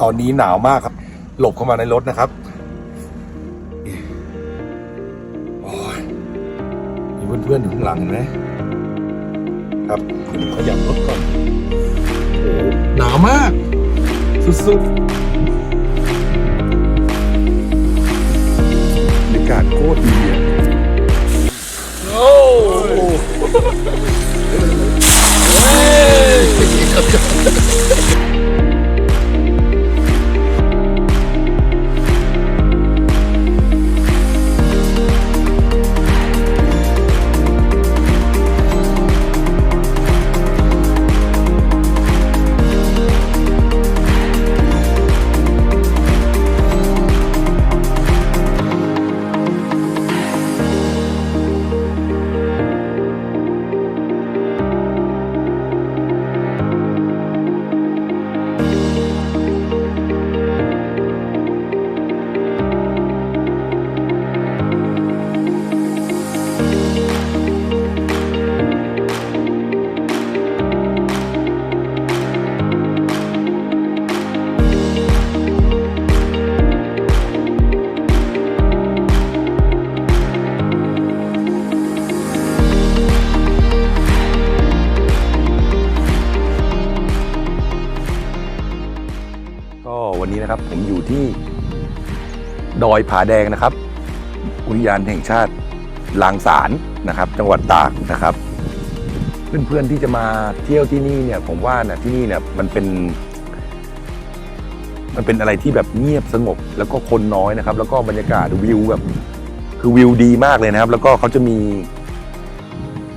ตอนนี้หนาวมากครับ หลบเข้ามาในรถนะครับโอ้ยมีเพื่อนๆอยู่ข้างหลังเห็นไหมครับผมขยับรถก่อนโอ้โหหนาวมาก สุดๆบรรยากาศโคตรดีอะโอ้ก็วันนี้ นะครับ ผมอยู่ที่ดอยผาแดงนะครับ อุทยานแห่งชาติลางสารนะครับ จังหวัดตากนะครับ เพื่อนๆที่จะมาเที่ยวที่นี่เนี่ย ผมว่านะที่นี่เนี่ยมันเป็น มันเป็นอะไรที่แบบเงียบสงบ แล้วก็คนน้อยนะครับ แล้วก็บรรยากาศวิวแบบคือวิวดีมากเลยนะครับ แล้วก็เขาจะมี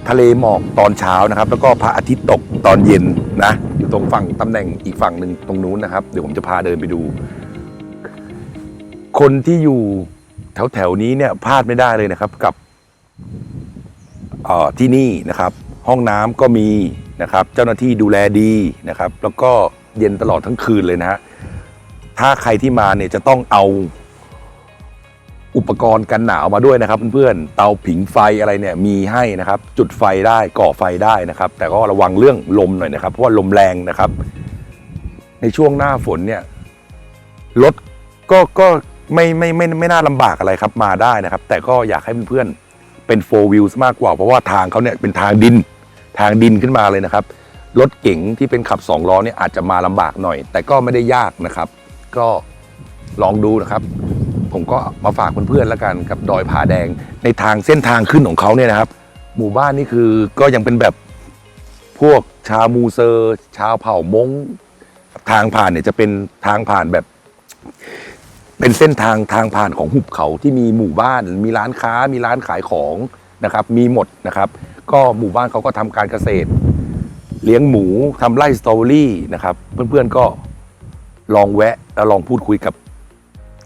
ทะเลหมอกตอนเช้านะครับ แล้วก็พระอาทิตย์ตกตอนเย็นนะ ตรงฝั่งตำแหน่งอีกฝั่งหนึ่งตรงนู้นนะครับ เดี๋ยวผมจะพาเดินไปดู คนที่อยู่แถวแถวๆนี้เนี่ยพลาดไม่ได้เลยนะครับกับที่นี่นะครับ ห้องน้ำก็มีนะครับ เจ้าหน้าที่ดูแลดีนะครับ แล้วก็เย็นตลอดทั้งคืนเลยนะฮะถ้าใครที่มาเนี่ยจะต้องเอา อุปกรณ์กันหนาวมาด้วยนะครับเพื่อนๆ เตาผิงไฟอะไรเนี่ยมีให้นะครับ จุดไฟได้ก่อไฟได้นะครับ แต่ก็ระวังเรื่องลมหน่อยนะครับ เพราะว่าลมแรงนะครับ ในช่วงหน้าฝนเนี่ยรถก็ก็ไม่ไม่ไม่ไม่น่าลำบากอะไรครับมาได้นะครับ แต่ก็อยากให้เพื่อนๆเป็น four wheels มากกว่า เพราะว่าทางเขาเนี่ยเป็นทางดินทางดินขึ้นมาเลยนะครับรถเก๋งที่เป็นขับสองล้อเนี่ยอาจจะมาลำบากหน่อย แต่ก็ไม่ได้ยากนะครับ ก็ลองดูนะครับ ผมก็มาฝากเพื่อนๆแล้วกันกับดอยผาแดงในทางเส้นทางขึ้นของเขาเนี่ยนะครับ หมู่บ้านนี่คือก็ยังเป็นแบบพวกชาวมูเซอร์ ชาวเผ่ามงทางผ่านเนี่ยจะเป็นทางผ่านแบบ เป็นเส้นทางทางผ่านของหุบเขาที่มีหมู่บ้าน มีร้านค้า มีร้านขายของนะครับ มีหมดนะครับ ก็หมู่บ้านเขาก็ทำการเกษตร เลี้ยงหมูทำไร่สตรอเบอรี่นะครับ เพื่อนๆก็ลองแวะแล้วลองพูดคุยกับ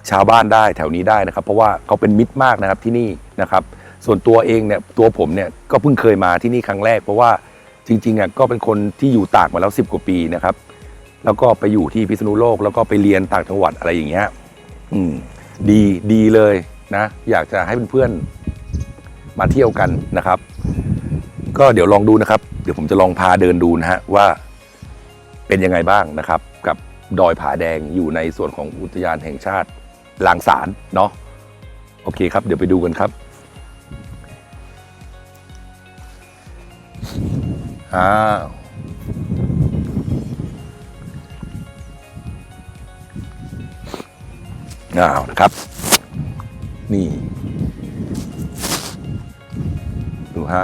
ชาวบ้านได้แถวนี้ได้นะครับ เพราะว่าเขาเป็นมิตรมากนะครับที่นี่นะครับส่วนตัวเองเนี่ยตัวผมเนี่ยก็เพิ่งเคยมาที่นี่ครั้งแรก เพราะว่าจริงๆอะก็เป็นคนที่อยู่ตากมาแล้วสิบกว่าปีนะครับแล้วก็ไปอยู่ที่พิษณุโลก แล้วก็ไปเรียนต่างจังหวัดอะไรอย่างเงี้ยอืมดีดีเลยนะอยากจะให้เพื่อนๆมาเที่ยวกันนะครับ ก็เดี๋ยวลองดูนะครับ เดี๋ยวผมจะลองพาเดินดูนะฮะว่าเป็นยังไงบ้างนะครับ กับดอยผาแดงอยู่ในส่วนของอุทยานแห่งชาติ ลางสารเนาะโอเคครับ เดี๋ยวไปดูกันครับอ้าวอ้าวนะครับ นี่ ดูฮะ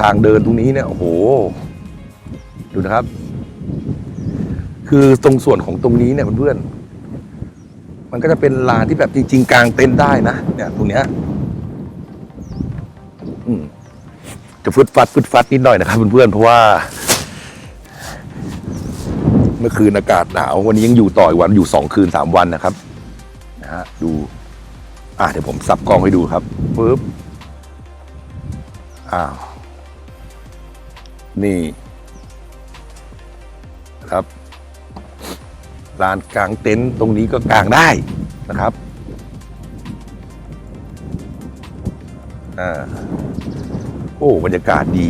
ทางเดินตรงนี้เนี่ย โอ้โห ดูนะครับ คือตรงส่วนของตรงนี้เนี่ยเพื่อนๆ มันก็จะเป็นลานที่แบบจริง ๆ กลางเต็นท์ได้นะเนี่ยตรงเนี้ยจะฟึดฟัดฟึดฟัดนิดหน่อยนะครับเพื่อนๆเพราะว่า เมื่อคืนอากาศหนาววันนี้ยังอยู่ต่ออีกวันอยู่สองคืนสามวันนะครับนะฮะดู อะเดี๋ยวผมสับกล้องให้ดูครับปึ๊บอ้าวนี่ครับ ลานกลางเต็นท์ตรงนี้ก็กางได้นะครับอ่าโอ้บรรยากาศดี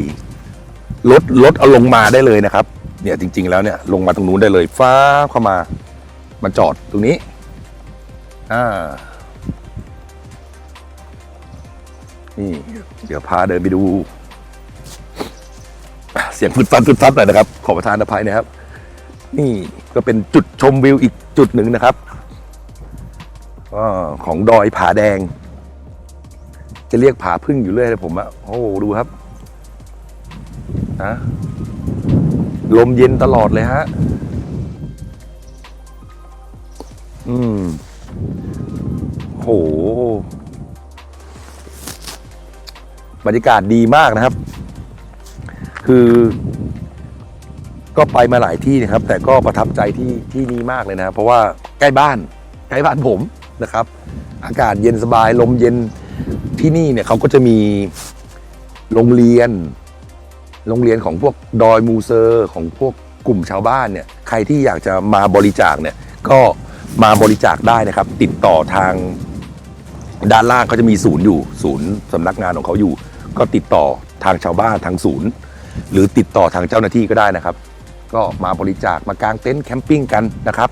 รถรถเอาลงมาได้เลยนะครับ เนี่ยจริง ๆ แล้วเนี่ยลงมาตรงนู้นได้เลยฟ้าเข้ามามาจอดตรงนี้อ่านี่เดี๋ยวพาเดินไปดู เสียงฟุดฟันฟุดฟัดหน่อยนะครับ ขอประทานอภัยนะครับ นี่ก็เป็นจุดชมวิวอีกจุดหนึ่งนะครับอของดอยผาแดง จะเรียกผาพึ่งอยู่เรื่อยเลยผมอะโอ้ดูครับนะลมเย็นตลอดเลยฮะ อืมโหบรรยากาศดีมากนะครับ คือ ก็ไปมาหลายที่นะครับ แต่ก็ประทับใจที่ที่นี่มากเลยนะเพราะว่าใกล้บ้านใกล้บ้านผมนะครับ อากาศเย็นสบายลมเย็นที่นี่เนี่ยเขาก็จะมีโรงเรียน โรงเรียนของพวกดอยมูเซอร์ของพวกกลุ่มชาวบ้านเนี่ยใครที่อยากจะมาบริจาคเนี่ยก็มาบริจาคได้นะครับ ติดต่อทางด้านล่างเขาจะมีศูนย์อยู่ ศูนย์สำนักงานของเขาอยู่ ก็ติดต่อทางชาวบ้านทางศูนย์ หรือติดต่อทางเจ้าหน้าที่ก็ได้นะครับ ก็มาบริจาคมากางเต็นท์แคมปิ้งกันนะครับ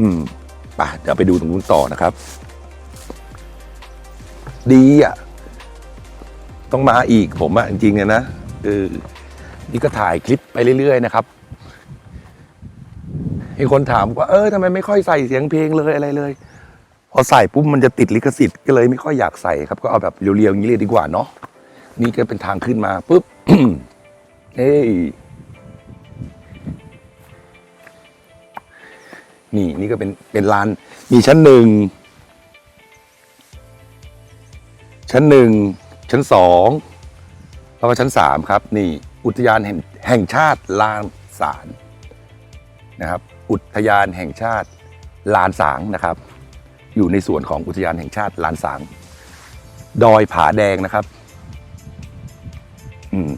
อืมไปเดี๋ยวไปดูตรงนู้นต่อนะครับ ดีอะ ต้องมาอีกผมอะจริงๆอะนะเออนี่ก็ถ่ายคลิปไปเรื่อยๆนะครับมีคนถามว่าเออทำไมไม่ค่อยใส่เสียงเพลงเลยอะไรเลย พอใส่ปุ๊บมันจะติดลิขสิทธิ์ก็เลยไม่ค่อยอยากใส่ครับ ก็เอาแบบเรียวๆอย่างนี้เลยดีกว่าเนาะนี่ก็เป็นทางขึ้นมาปุ๊บเฮ้ย นี่นี่ก็เป็นเป็นลาน มีชั้นหนึ่ง ชั้นหนึ่ง ชั้นสองแล้วก็ชั้นสามครับ นี่อุทยานแห่งแห่งชาติลานสารนะครับ อุทยานแห่งชาติลานสางนะครับ อยู่ในส่วนของอุทยานแห่งชาติลานสาง ดอยผาแดงนะครับ อืม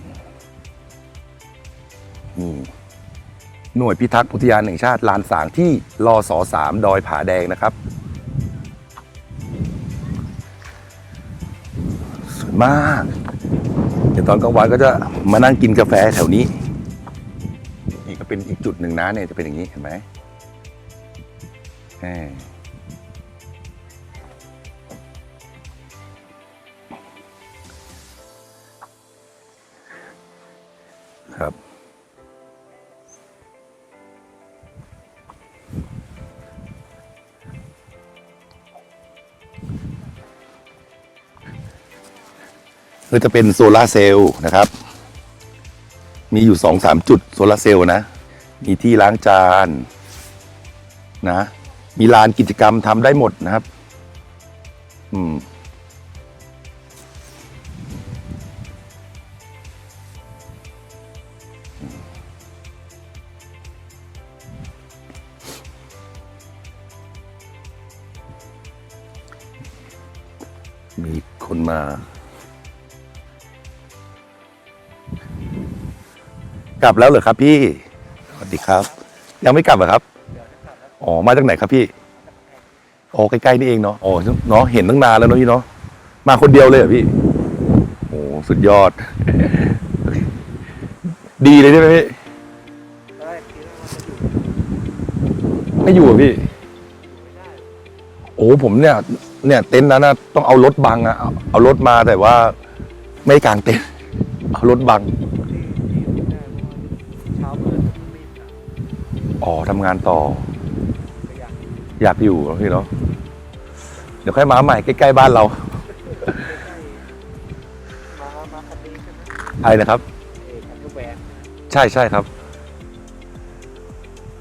หน่วยพิทักษ์อุทยานแห่งชาติลานสางที่รอสอสามดอยผาแดงนะครับสวยมากเดี๋ยวตอนกลางวันก็จะมานั่งกินกาแฟแถวนี้นี่ก็เป็นอีกจุดหนึ่งนะเนี่ยจะเป็นอย่างนี้เห็นไหม ก็จะเป็นโซลาร์เซลล์นะครับ มีอยู่สองสามจุดโซลาร์เซลล์นะ มีที่ล้างจานนะ มีลานกิจกรรมทำได้หมดนะครับ อืม กลับแล้วเหรอครับพี่สวัสดีครับ ยังไม่กลับเหรอครับอ๋อมาจากไหนครับพี่อ๋อใกล้ๆนี่เองเนาะอ๋อเนาะเห็นตั้งนานแล้วเนาะพี่เนาะมาคนเดียวเลยเหรอพี่โอ้สุดยอด ดีเลยใช่ไหมพี่ไม่อยู่เหรอพี่ โอ้ผมเนี่ย เนี่ย เต็นท์นั้นนะต้องเอารถบังอะเอาเอารถมาแต่ว่า ไม่กางเต็นท์เอารถบัง ทำงานต่อก็อยากอยากอยู่เหรอพี่เนาะเดี๋ยวค่อยมาใหม่ใกล้ๆบ้านเรามามาคันนี้ใช่ไหมอะไรนะครับเอกคันก็แวนใช่ใช่ครับ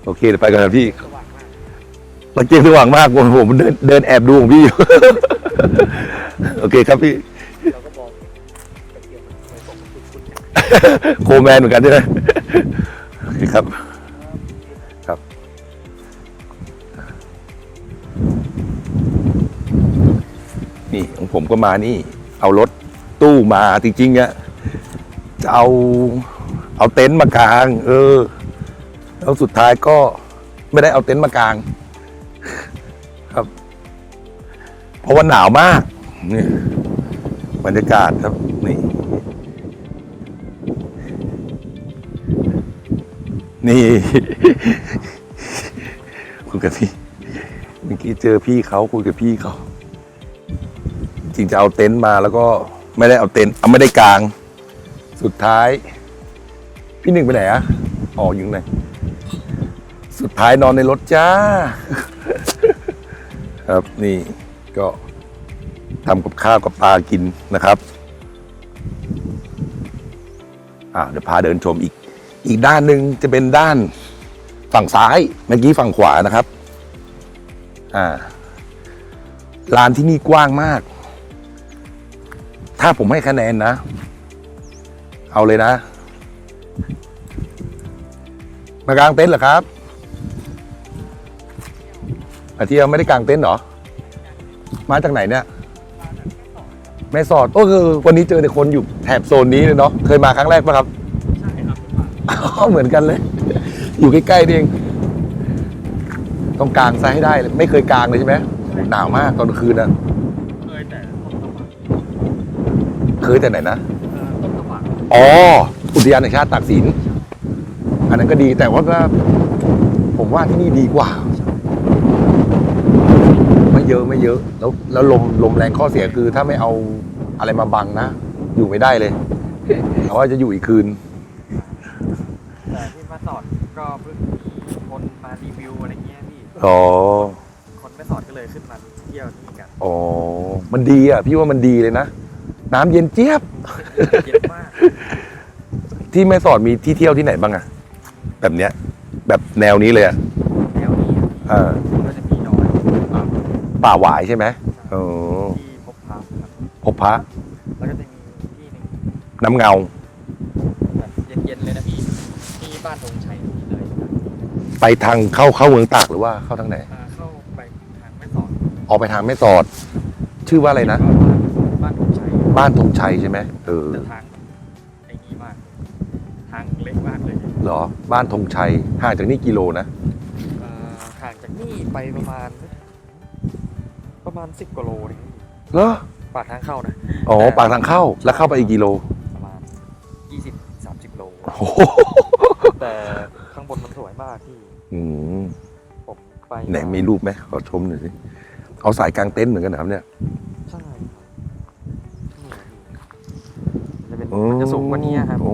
โอเคเดี๋ยวไปกันนะพี่สว่างมากตะเกียงสว่างมากผมผมเดินเดินแอบดูของพี่อยู่โอเคครับพี่เราก็มองตะเกียบมันไปส่งคุณคุณเนี่ยโคแมนเหมือนกันใช่ไหมโอเคครับครับ ผมก็มานี่ เอารถตู้มาจริงๆอะจะเอาเอาเต็นท์มากาง เออแล้วสุดท้ายก็ไม่ได้เอาเต็นท์มากาง ครับ เพราะว่าหนาวมากนี่บรรยากาศครับนี่นนี่ คุยกับพี่ เมื่อกี้เจอพี่เขาคุยกับพี่เขา จริงจะเอาเต็นท์มาแล้วก็ไม่ได้เอาเต็นท์เอาไม่ได้กลาง สุดท้าย พี่หนึ่งไปไหนอะอ๋ออยู่ไหนสุดท้ายนอนในรถจ้า ครับนี่ก็ทำกับข้าวกับปลากินนะครับ อ่าเดี๋ยวพาเดินชมอีก อีกด้านหนึ่งจะเป็นด้านฝั่งซ้ายเมื่อกี้ฝั่งขวานะครับ อ่าลานที่นี่กว้างมาก ถ้าผมให้คะแนนนะ เอาเลยนะ มากางเต็นท์เหรอครับมาเที่ยวไม่ได้กางเต็นท์เหรอ มาจากไหนเนี่ยแม่สอดก็คือวันนี้เจอแต่คนอยู่แถบโซนนี้เลยเนาะ เคยมาครั้งแรกปะครับ ใช่ครับอ๋อเหมือนกันเลย อยู่ใกล้ๆนี่เอง ต้องกางซะให้ได้เลย ไม่เคยกางเลยใช่ไหมโหหนาวมากตอนกลางคืนอะ เคยแต่ต้นตะวัน เคยแต่ไหนนะเอ่อต้นตะวันอ๋ออุทยานแห่งชาติตากสิน อันนั้นก็ดีแต่ว่าก็ผมว่าที่นี่ดีกว่า ไม่เยอะไม่เยอะ แล้วแล้วลมลมแรงข้อเสียคือ ถ้าไม่เอาอะไรมาบังนะ อยู่ไม่ได้เลยแต่ว่าจะอยู่อีกคืนแต่ที่มาสอดก็เพิ่งมีคนมารีวิวอะไรเงี้ยพี่อ๋อคนไม่สอดก็เลยขึ้นมาเที่ยวนี่กันอ๋อมันดีอะ พี่ว่ามันดีเลยนะ น้ำเย็นเจี๊ยบเย็นมากที่แม่สอดมีที่เที่ยวที่ไหนบ้างอะแบบเนี้ย แบบแนวนี้เลยอะแถวนี้เออก็จะมีดอยอ่าป่าหวายใช่ไหมอ๋อที่พบพระครับพบพระแล้วก็จะมีที่หนึ่งน้ำเงา แบบเย็นๆเลยนะพี่ที่บ้านธงชัยนี่เลยครับไปทางเข้าเข้าเมืองตากหรือว่าเข้าทางไหนอ่าเข้าไปทางแม่สอดออกไปทางแม่สอด ชื่อว่าอะไรนะ ก็บ้านธงชัย บ้านธงชัยใช่ไหมเออแต่ทางไอ้นี่มาก ทางเล็กมากเลยเหรอ บ้านธงชัยห่างจากนี่กิโลนะเอ่อห่างจากนี่ไปประมาณ ประมาณสิบกว่าโลเองเหรอปากทางเข้านะ อ๋อปากทางเข้าแล้วเข้าไปอีกกิโลประมาณยี่สิบสามสิบโล โอ้โหแต่ข้างบนมันสวยมากที่อืมผมไปไหนมีรูปไหมขอชมหน่อยสิเอาสายกลางเต็นท์เหมือนกันนะครับเนี่ย มันจะเป็นมันจะสูงกว่านี้ครับ โอ้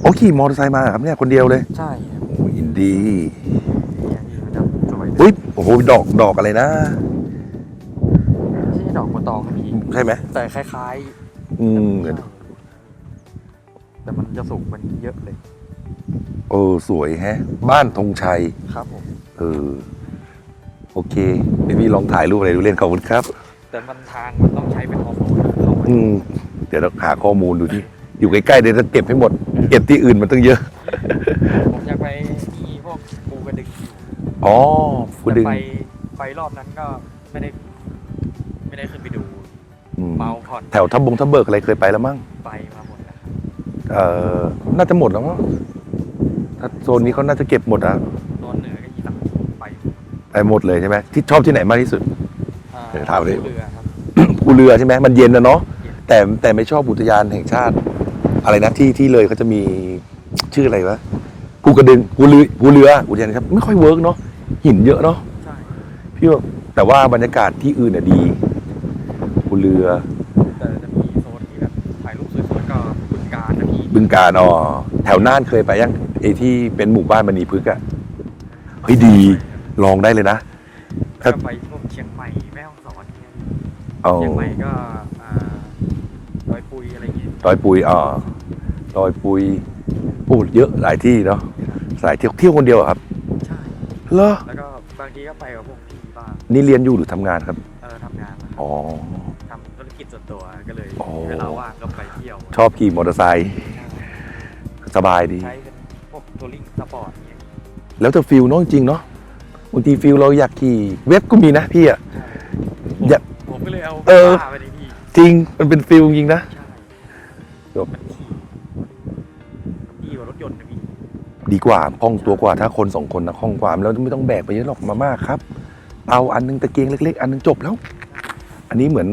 โอ้ขี่มอเตอร์ไซค์มาเหรอครับเนี่ยคนเดียวเลย ใช่ครับโอ้อินดีเนี่ยพี่มันจะสวยอุ้ยโอ้โหดอกดอกอะไรนะ ไม่ใช่ดอกบัวตองครับพี่ใช่ไหมแต่คล้ายอืๆมใช่แต่มันจะสูงกว่านี้เยอะเลยเออสวยแฮะ บ้านธงชัย ครับผม เออ โอเคเดี๋ยวพี่ลองถ่ายรูปอะไรดูเล่นขอบคุณครับ แต่มันทางมันต้องใช้เป็นออฟโรดเข้าไปอืม เดี๋ยวเราหาข้อมูลดูที่ อยู่ใกล้ๆเดี๋ยวจะเก็บให้หมด เก็บที่อื่นมันต้องเยอะ ผมอยากไปที่พวกปูกระดึงอ๋อฟูดึง แต่ไปไปรอบนั้นก็ไม่ได้ ไม่ได้ขึ้นไปดูอืมเมาผ่อนแถวทับบงทับเบิกอะไรเคยไปแล้วมั้ง ไปมาหมดแล้วเอ่อ น่าจะหมดแล้วมั้งถ้าโซนนี้เขาน่าจะเก็บหมดอะนอนเหนือก็อีสานไปไปหมดเลยใช่ไหมที่ชอบที่ไหนมากที่สุด อ่เดี๋ยวถามดิเรือครับ ภูเรือใช่ไหมมันเย็นนะเนาะเย็นแต่แต่ไม่ชอบอุทยานแห่งชาติ อะไรนะที่ที่เลยเขาจะมีชื่ออะไรวะภูกระดึงภูเรือภูเรืออุทยานครับ ไม่ค่อยเวิร์กเนาะหินเยอะเนาะใช่พี่ว่าแต่ว่าบรรยากาศที่อื่นน่ะดีภูเรือแต่จะมีโซนที่แบบถ่ายรูปสวยๆก็บึงการนะพี่บึงการอ๋อแถวน่านเคยไปยังไอที่เป็นหมู่บ้านมณีพฤกษ์อะเฮ้ยดีลองได้เลยนะครัก็บไปพวกเชียงใหม่แม่ฮ่องสอนเนี่ยเอาเชียงใหม่ก็ ดอยปุยอ๋อดอยปุยโอ้เยอะหลายที่เนาะสายเที่ยวเที่ยวคนเดียวเหรอครับใช่ เหรอแล้วก็บางทีก็ไปกับพวกพี่บ้างนี่เรียนอยู่หรือทำงานครับ เออทำงานนะครับอ๋อ ทำธุรกิจส่วนตัวก็เลยโอ้เวลาว่างก็ไปเที่ยวชอบขี่มอเตอร์ไซค์สบายดี ใช้เป็นพวกทัวริงสปอร์ตอย่างเงี้ยแล้วแต่ฟิลเนาะจริงๆเนาะบางทีฟิลเราอยากขี่เว็บก็มีนะพี่อะ อย่าผมก็เลยเอาเออ ผ้าไปในที่จริงมันเป็นฟิลจริงๆนะ ใช่ จบมันขี่ดีกว่ารถยนต์นะพี่ดีกว่าคล่องตัวกว่าถ้าคนสองคนนะคล่องกว่าแล้วไม่ต้องแบกไปเยอะหรอกมามากครับ เอาอันนึงตะเกียงเล็ก ๆ อันนึงจบแล้ว อันนี้เหมือน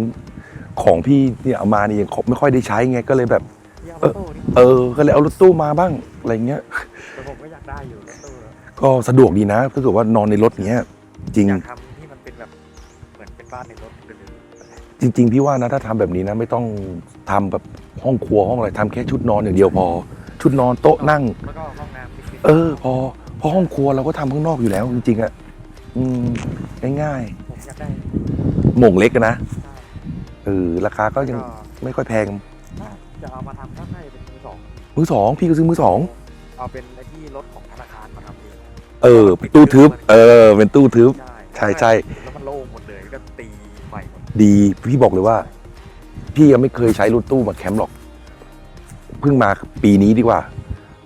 ของพี่เนี่ยเอามานี่ยังไม่ค่อยได้ใช้ไงก็เลยแบบ พี่เอารถตู้นี่เออ ก็เลยเอารถตู้มาบ้างอะไรเงี้ย แต่ผมก็อยากได้อยู่รถตู้ก็สะดวกดีนะถ้าเกิดว่านอนในรถเนี้ย จริง อยากทำที่มันเป็นแบบเหมือนเป็นบ้านในรถไปเลยจริง ๆ พี่ว่านะถ้าทำแบบนี้นะ ไม่ต้องทำแบบ ห้องครัวห้องอะไรทำแค่ชุดนอนอย่างเดียวพอ ชุดนอนโต๊ะนั่ง แล้วก็ห้องน้ำที่เออ พอเพราะห้องครัวเราก็ทำข้างนอกอยู่แล้ว จริงๆอะอืมง่ายผมอยากได้ๆหม่งเล็กอะนะเออราคาก็ยังก็ไม่ค่อยแพงถ้าจะเอามาทำก็น่าจะเป็นมือสองมือสองพี่ก็ซื้อมือสองเอาเป็นไอ้ที่รถของธนาคารมาทำเองเออเป็นตู้ทึบ เออ เป็นตู้ทึบ ใช่ใช่แล้วมันโล่งหมดเลยก็ตีใหม่หมดดีพี่บอกเลยว่า พี่ยังไม่เคยใช้รถตู้มาแคมป์หรอก เพิ่งมาปีนี้ดีกว่า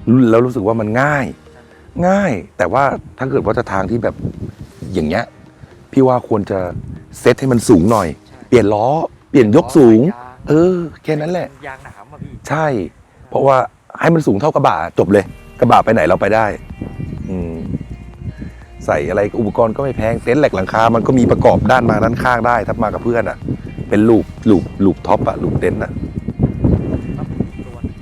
รู้แล้วรู้สึกว่ามันง่าย ง่าย แต่ว่าถ้าเกิดว่าจะทางที่แบบอย่างเงี้ย พี่ว่าควรจะเซตให้มันสูงหน่อยใช่เปลี่ยนล้อ เปลี่ยนยกสูงล้อยางเออ แค่นั้นแหละ ยางหนามอะพี่ใช่ เพราะว่าให้มันสูงเท่ากระบะจบเลย กระบะไปไหนเราไปได้ อืมใส่อะไรอุปกรณ์ก็ไม่แพงเต็นท์แหลกหลังคา มันก็มีประกอบด้านมาด้านข้างได้ถ้ามากับเพื่อนอะ เป็นลูกลูกลูกท็อปอะลูกเต็นท์อะครับตัวนึง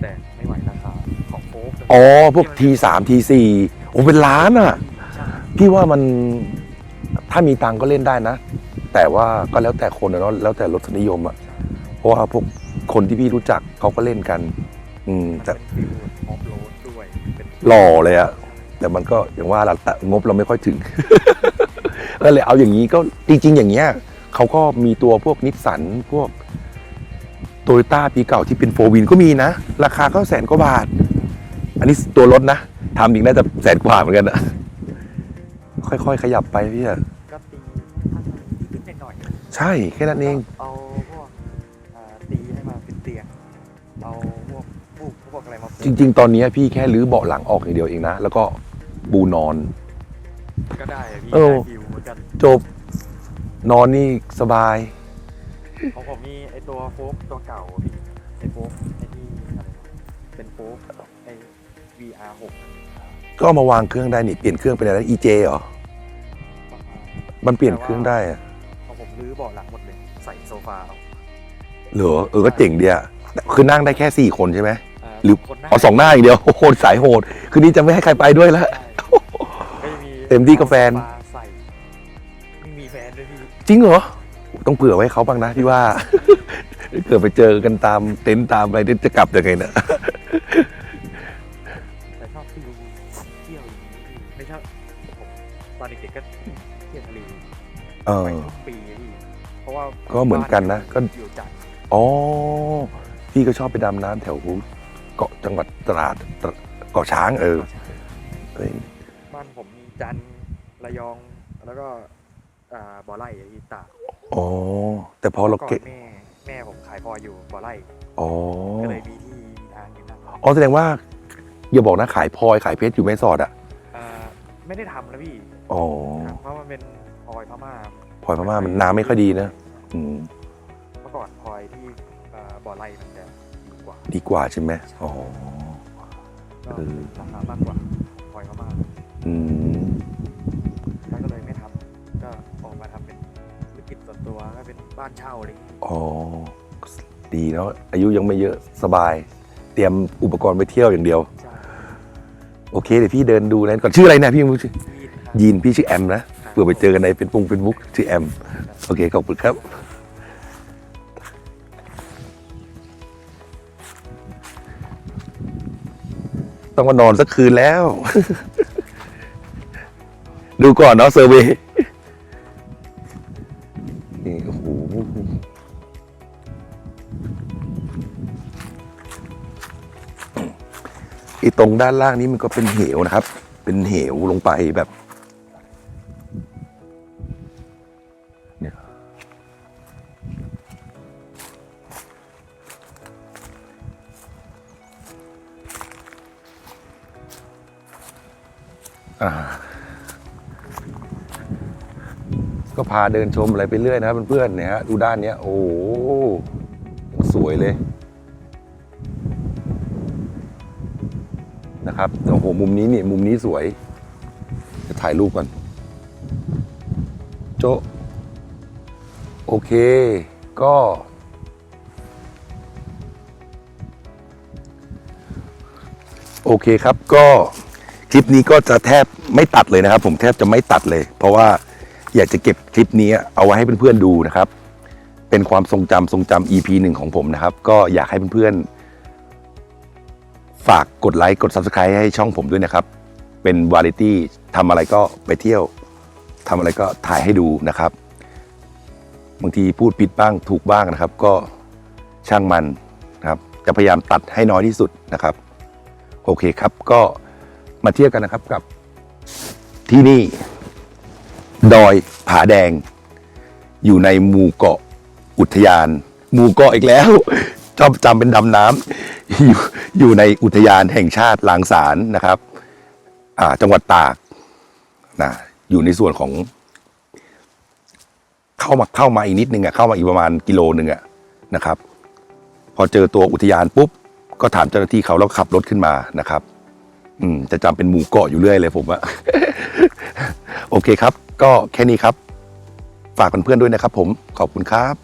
แต่ไม่ไหวราคาของโฟกอ๋อ พวกทีสามทีสี่โอ้เป็นล้านอะใช่พี่ว่ามันถ้ามีตังค์ก็เล่นได้นะ แต่ว่าก็แล้วแต่คนอะเนาะแล้วแต่รสนิยมอะเพราะว่าพวกคนที่พี่รู้จักเขาก็เล่นกัน อืมมันแต่เป็นฟิลออฟโรดด้วยเป็นหล่อเลยอะแต่มันก็อย่างว่าละงบเราไม่ค่อยถึงก็เลยเอาอย่างนี้ก็จริง ๆ อย่างเงี้ย เขาก็มีตัวพวกนิสสันพวกโตโยต้าปีเก่าที่เป็นโฟวินก็มีนะ ราคาก็แสนกว่าบาท อันนี้ตัวรถนะทำอีกน่าจะแสนกว่าเหมือนกันอะค่อยๆ ขยับไปพี่อะก็ตีนิดๆหน่อยๆใช่แค่นั้นเอง เอาพวกอ่าตีให้มาเป็นเตียงเอาพวกฟูกพวกอะไรมาปูจริง ๆ ตอนนี้พี่แค่รื้อเบาะหลังออกอย่างเดียวเองนะ แล้วก็ปูนอน ก็ได้อะพี่เออได้ฟิวเหมือนกันจบ นอนนี่สบาย ของผมมีไอตัวโฟกตัวเก่าอะพี่ไอโฟกไอที่อะไรวะเป็นโฟกไอ VR 6ก็เอามาวางเครื่องได้นี่เปลี่ยนเครื่องเป็นอะไร EJ เหรอ ประมาณมันเปลี่ยนเครื่องได้อะของผมรื้อเบาะหลังหมดเลย ใส่โซฟาเอาเหรอเออก็เจ๋งดีอะแต่คือนั่งได้แค่สี่คนใช่ไหมาหรือ คนหน้าเอาสองหน้าอย่างเดียวโอ้โหสายโหด คืนนี้จะไม่ให้ใครไปด้วยแล้วใช่ก็จะมีเต็มที่กับแฟน โซา จริงเหรอ ต้องเผื่อไว้เขาบ้างนะพี่ว่า เกิดไปเจอกันตามเต็นท์ตามอะไรเดี๋ยวจะกลับยังไงนะแต่ชอบฟิวเที่ยวอย่างนี้พี่ไม่ชอบผมตอนเด็กๆก็เที่ยวทะเลเออไปทุกปีพี่เพราะว่าก็เหมือนกันนะก็ อยู่จันทร์อ๋อพี่ก็ชอบไปดำน้ำแถวเกาะจังหวัดตราดเกาะช้างเออเอ้ยบ้านผมมีจันทร์ระยองแล้วก็ อ่าบ่อไร่ที่ตากอ๋อ แต่พอเราก่อนเก็บแม่แม่ผมขายพลอยอยู่บ่อไร่อ๋อ ก็เลยมีที่มีทางอยู่นั่นอ๋อแสดงว่า อย่าบอกนะขายพลอยขายเพชรอยู่แม่สอดอะอ่าไม่ได้ทำแล้วพี่อ๋อครับเพราะมันเป็นพลอยพม่าพลอยพม่ามันน้ำไม่ค่อยดีนะ อืม เมื่อก่อนพลอยที่อ่าบ่อไร่มันจะดีกว่าดีกว่าใช่ไหมอ๋อ ก็เออ ราคามากกว่าพลอยพม่าอืม บ้านเช่าอะไรอย่างเลยอ๋อ ดีเนาะอายุยังไม่เยอะสบาย เตรียมอุปกรณ์ไปเที่ยวอย่างเดียว ใช่โอเคเดี๋ยวพี่เดินดูนั้นก่อนชื่ออะไรนะพี่ยังไม่รู้ชื่อยีนครับ ยีนพี่ชื่อแอมนะเผื่อไปเจอกันในเป็นปุงเป็นบุ๊กชื่อแอม โอเคขอบคุณครับ ต้องมานอนสักคืนแล้ว ดูก่อนเนาะเซอร์เวย์ ไอ้ตรงด้านล่างนี้มันก็เป็นเหวนะครับ เป็นเหวลงไปแบบเนี่ยก็พาเดินชมอะไรไปเรื่อยนะครับเพื่อนๆเนี่ยฮะดูด้านเนี้ย โอ้โหสวยเลย นะครับโอ้โหมุมนี้นี่มุมนี้สวย จะถ่ายรูปก่อน โจโอเค ก็ โอเคครับก็คลิปนี้ก็จะแทบไม่ตัดเลยนะครับ ผมแทบจะไม่ตัดเลย เพราะว่าอยากจะเก็บคลิปนี้เอาไว้ให้เพื่อนๆดูนะครับ เป็นความทรงจำทรงจำ EP หนึ่งของผมนะครับ ก็อยากให้เพื่อนๆ ฝากกดไลค์กด Subscribe ให้ช่องผมด้วยนะครับ เป็นวาไรตี้ทำอะไรก็ไปเที่ยวทำอะไรก็ถ่ายให้ดูนะครับ บางทีพูดผิดบ้างถูกบ้างนะครับ ก็ช่างมันนะครับ จะพยายามตัดให้น้อยที่สุดนะครับ โอเคครับก็มาเที่ยวกันนะครับกับที่นี่ ดอยผาแดง อยู่ในหมู่เกาะอุทยาน หมู่เกาะอีกแล้ว ชอบจำเป็นดำน้ำอยู่อยู่ในอุทยานแห่งชาติลางสารนะครับ อ่า จังหวัดตากนะอยู่ในส่วนของ เข้ามาเข้ามาอีกนิดนึงอะเข้ามาอีกประมาณกิโลหนึ่งอะนะครับ พอเจอตัวอุทยานปุ๊บ ก็ถามเจ้าหน้าที่เขาแล้วขับรถขึ้นมานะครับ อืม จะจำเป็นหมู่เกาะอยู่เรื่อยเลยผมอะโอเคครับ ก็แค่นี้ครับ ฝากเพื่อนๆด้วยนะครับ ผมขอบคุณครับ